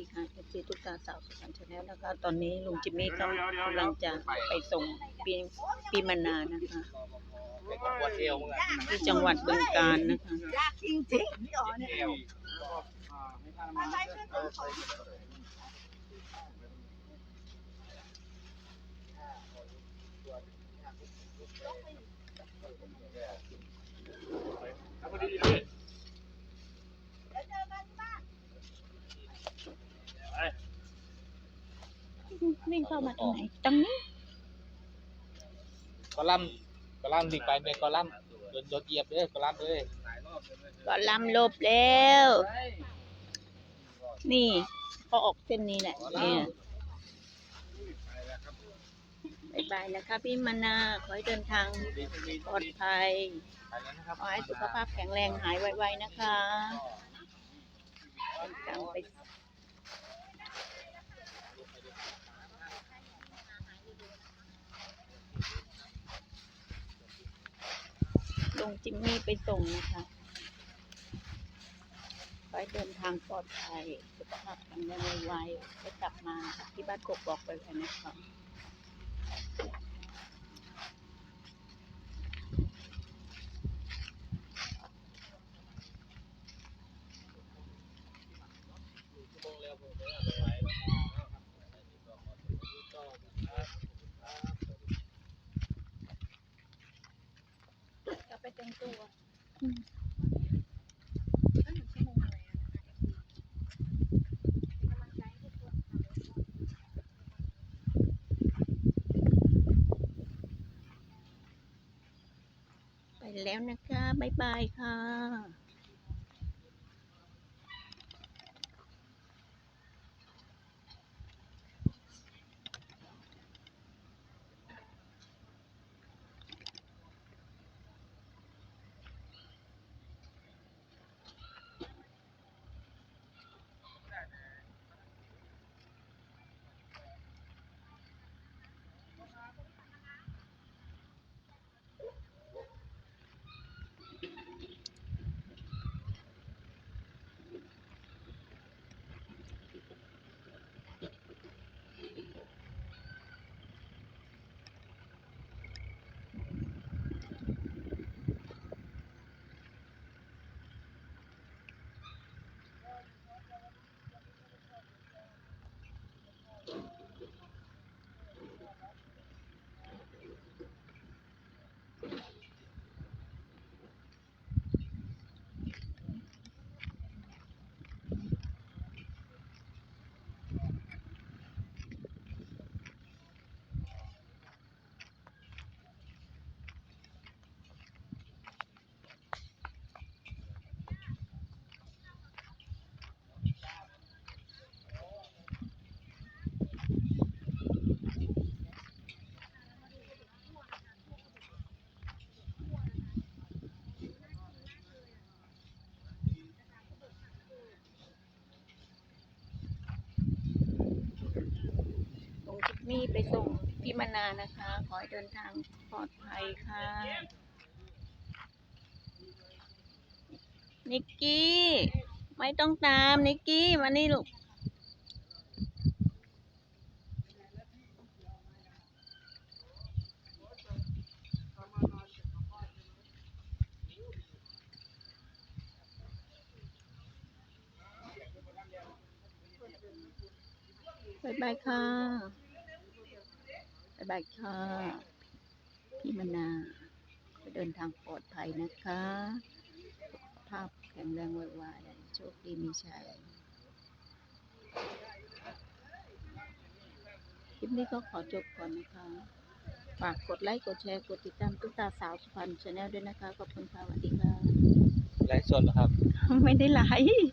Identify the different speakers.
Speaker 1: ดีค่ะเอฟซีทุกตาสาวสุพรรณชาแนลนะคะ ตอนนี้ลุงจิมมี่ก็กำลังจะไปส่งปีปีมานานะคะ
Speaker 2: ไปกับปวดเอวมึงอะ
Speaker 1: ที่จังหวัดบึงกาฬนะคะ
Speaker 3: ยากจริงๆพี่อ๋อเนี่ย
Speaker 2: เอว
Speaker 3: อะไรช่วยตัวของ
Speaker 2: เอาพอดีเลย
Speaker 3: เดี๋ยวเจอกันที่บ้าน
Speaker 1: วิ่งเข้ามาตรงไหนตรงนี้
Speaker 2: กอลัมน์กอลัมน์ดิ่งไปเป็นกอลัมน์โดนโดนเหยียบเลยกอลัมน์เลย
Speaker 1: ก็ลำหลบแล้ว นี่ก็ออกเส้นนี้แหละเนี่ยบายบายนะคะพี่มานาขอให้เดินทางปลอดภัย
Speaker 2: ไปแล้วนะครับ
Speaker 1: ขอให้สุขภาพแข็งแรงหายไวๆนะคะเป็นกลางไป ลงจิมมี่ไปส่งนะคะไปเดินทางปลอดภัยสุขภาพแข็งแรงไวๆจะกลับมาที่บ้านกบบอกไปกันนะคะ กลับไปแต่งตัว ไปแล้วนะคะ บ๊ายบายค่ะ มี่ไปส่งพี่มานานะคะ ขอให้เดินทางปลอดภัยค่ะ นิกกี้ ไม่ต้องตาม นิกกี้ มานี่ลูกบายบายค่ะ บายบายค่ะ พี่มนาขอเดินทางปลอดภัยนะคะสุขภาพแข็งแรงไวๆโชคดีมีชัยคลิปนี้ก็ขอจบก่อนนะคะ ฝากกดไลค์ กดแชร์ กดติดตามตุ๊กตาสาวสุพรรณชาแนลด้วยนะคะ ขอบคุณค่ะสวัสดีค่ะ
Speaker 2: ไลฟ์สดนะครับ
Speaker 1: ไม่ได้ไลค์